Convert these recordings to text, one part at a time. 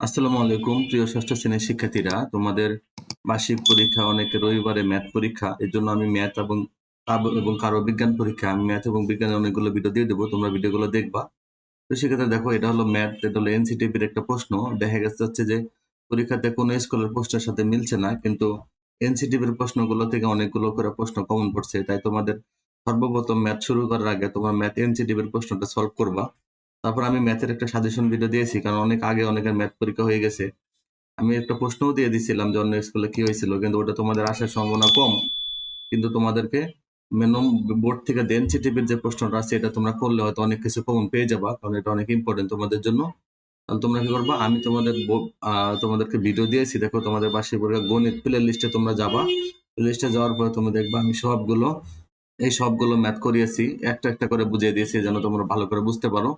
আসসালামু আলাইকুম, প্রিয় ষষ্ঠ শ্রেণির শিক্ষার্থীরা। তোমাদের বার্ষিক পরীক্ষা অনেকে রবিবারে ম্যাথ পরীক্ষা। এর জন্য আমি ম্যাথ এবং এবং কারও বিজ্ঞান পরীক্ষা, আমি ম্যাথ এবং বিজ্ঞানের অনেকগুলো ভিডিও দিয়ে দেবো, তোমরা ভিডিওগুলো দেখবা। তো সেক্ষেত্রে দেখো, এটা হলো ম্যাথ, এটা হলো এনসিটিভির একটা প্রশ্ন। দেখা গেছে হচ্ছে যে, পরীক্ষাতে কোনো স্কুলের প্রশ্নের সাথে মিলছে না, কিন্তু এনসিটিভির প্রশ্নগুলো থেকে অনেকগুলো করে প্রশ্ন কমন পড়ছে। তাই তোমাদের সর্বপ্রথম ম্যাথ শুরু করার আগে তোমার ম্যাথ এনসিটিভির প্রশ্নটা সলভ করবা। তারপর আমি ম্যাথের একটা সাজেশন ভিডিও দিয়েছি, কারণ অনেক আগে অনেকের ম্যাথ পরীক্ষা হয়ে গেছে। আমি একটা প্রশ্নও দিয়ে দিছিলাম যে অন্য স্কুলে কি হয়েছিল, কিন্তু ওটা তোমাদের আসার সম্ভাবনা কম। কিন্তু তোমাদেরকে মেনম বোর্ড থেকে দেন ডেনসিটিভির যে প্রশ্নটা আছে, এটা তোমরা করলে হয়তো অনেক কিছু কমন পেয়ে যাবা, কারণ এটা অনেক ইম্পর্টেন্ট তোমাদের জন্য। তাহলে তোমরা কি করবা? আমি তোমাদের তোমাদেরকে ভিডিও দিয়েছি, দেখো তোমাদের বার্ষিক পরীক্ষা, গণিত প্লে লিস্টে তোমরা যাবা। প্লে লিস্টে যাওয়ার পরে তোমরা দেখবা আমি সবগুলো, এই সবগুলো ম্যাথ করিয়েছি, একটা একটা করে বুঝিয়ে দিয়েছি যেন তোমরা ভালো করে বুঝতে পারো।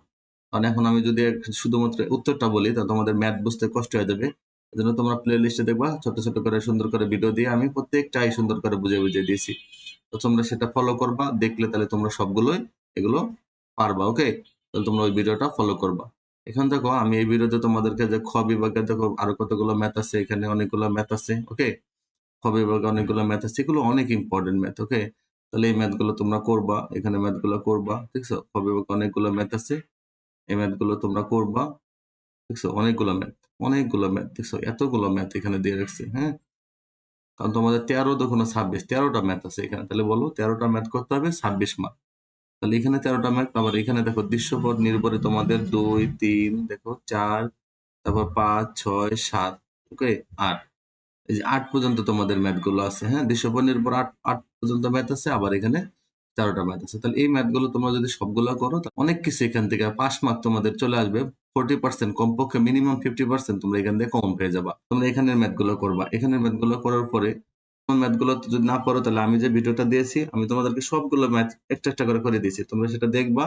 কারণ এখন আমি যদি শুধুমাত্র উত্তরটা বলি, তাহলে তোমাদের ম্যাথ বুঝতে কষ্ট হয়ে যাবে। এজন্য তোমরা প্লে লিস্টে দেখবা ছোট ছোট করে সুন্দর করে ভিডিও দিয়ে আমি প্রত্যেকটাই সুন্দর করে বুঝিয়ে বুঝিয়ে দিয়েছি। তো তোমরা সেটা ফলো করবা, দেখলে তাহলে তোমরা সবগুলোই এগুলো পারবা ওকে তাহলে তোমরা ওই ভিডিওটা ফলো করবা। এখান দেখো, আমি এই ভিডিওতে তোমাদেরকে যে খ বিভাগে দেখো, আরও কতগুলো ম্যাথ আছে, এখানে অনেকগুলো ম্যাথ আছে ওকে খ বিভাগে অনেকগুলো ম্যাথ আছে, এগুলো অনেক ইম্পর্টেন্ট ম্যাথ ওকে তাহলে এই ম্যাথগুলো তোমরা করবা, এখানে ম্যাথগুলো করবা, ঠিক আছে? খ বিভাগে অনেকগুলো ম্যাথ আছে। এই ম্যাথগুলো তোমরা করবা। দেখছ? অনেকগুলো ম্যাথ অনেকগুলো ম্যাথ দেখছ? এতগুলো ম্যাথ এখানে দিয়ে রাখছি হ্যাঁ? কারণ তোমাদের তেরো দোকানো ছাব্বিশ। তেরোটা ম্যাথ আছে এখানে। তাহলে বলো, তেরোটা ম্যাথ করতে হবে ছাব্বিশ মার্ক তাহলে এখানে তেরোটা ম্যাথ আবার এখানে দেখো দৃশ্যপট নির্ভরে তোমাদের দুই, তিন, দেখো চার, তারপর পাঁচ, ছয়, সাত ওকে আট। এই যে আট পর্যন্ত তোমাদের ম্যাথগুলো আছে হ্যাঁ? দৃশ্যপট নির্ভর আট আট পর্যন্ত ম্যাথ আছে, আবার এখানে তেরোটা ম্যাথ আছে। তাহলে এই ম্যাথগুলো তোমরা যদি সবগুলো করো অনেক কিছু এখান থেকে পাস মার্ক তোমাদের চলে আসবে। ফোর্টি পার্সেন্ট কমপক্ষে মিনিমাম ফিফটি পার্সেন্ট তোমরা এখান থেকে কম পেয়ে যাবা। তোমরা এখানের ম্যাথগুলো করবা। এখানের ম্যাথগুলো করার পরে ম্যাথগুলো যদি না করো, তাহলে আমি যে ভিডিওটা দিয়েছি, আমি তোমাদেরকে সবগুলো ম্যাথ একটা একটা করে করে দিয়েছি। তোমরা সেটা দেখবা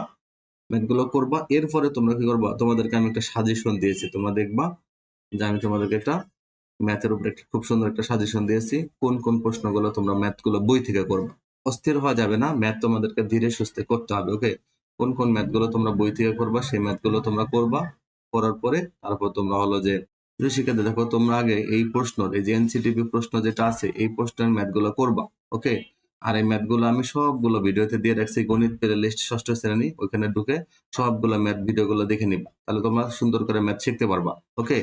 ম্যাথগুলো করবা। এরপরে তোমরা কি করবা, তোমাদেরকে আমি একটা সাজেশন দিয়েছি। তোমরা দেখবা যে আমি তোমাদেরকে একটা ম্যাথের উপরে খুব সুন্দর একটা সাজেশন দিয়েছি। কোন কোন প্রশ্নগুলো তোমরা ম্যাথগুলো বই থেকে করবে। অস্থির হওয়া যাবে না। ম্যাথ তোমাদেরকে ধীরে সুস্থে করতে হবে ওকে কোন কোন ম্যাথগুলো তোমরা বই থেকে করবা, সেই ম্যাথগুলো তোমরা করবা। করার পরে তারপর তোমরা হলো যে শিক্ষার্থী দেখো তোমরা আগে এই প্রশ্ন এই যে এনসিটিভি প্রশ্ন যেটা আছে, এই প্রশ্নের ম্যাথগুলো করবা ওকে আর এই ম্যাথগুলো আমি সবগুলো ভিডিওতে দিয়ে রাখছি, গণিত পেলে লিস্ট ষষ্ঠ শ্রেণি, ওইখানে ঢুকে সবগুলো ম্যাথ ভিডিও গুলো দেখে নিবা। তাহলে তোমরা সুন্দর করে ম্যাথ শিখতে পারবা ওকে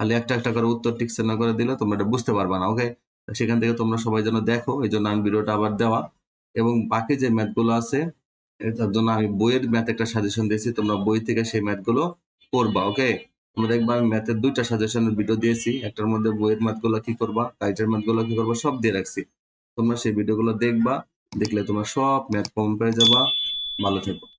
খালি একটা একটা করে উত্তর টিকছে না করে দিলে তোমরা এটা বুঝতে পারবা না ওকে সেখান থেকে তোমরা সবাই যেন দেখো এই জন্য আমি ভিডিওটা আবার দেওয়া। এবং বাকি যে ম্যাথগুলো আছে এটার জন্য আমি বইয়ের ম্যাথ একটা সাজেশন দিয়েছি, তোমরা বই থেকে সেই ম্যাথগুলো করবা ওকে? তোমরা দেখবা আমি ম্যাথের দুইটা সাজেশনের ভিডিও দিয়েছি, একটার মধ্যে বইয়ের ম্যাথগুলো কি করবা কাইটের ম্যাথগুলো কি করবা, সব দিয়ে রাখছি। তোমরা সেই ভিডিওগুলো দেখবা, দেখলে তোমার সব ম্যাথ কম পেয়ে যাবা, ভালো থেকো।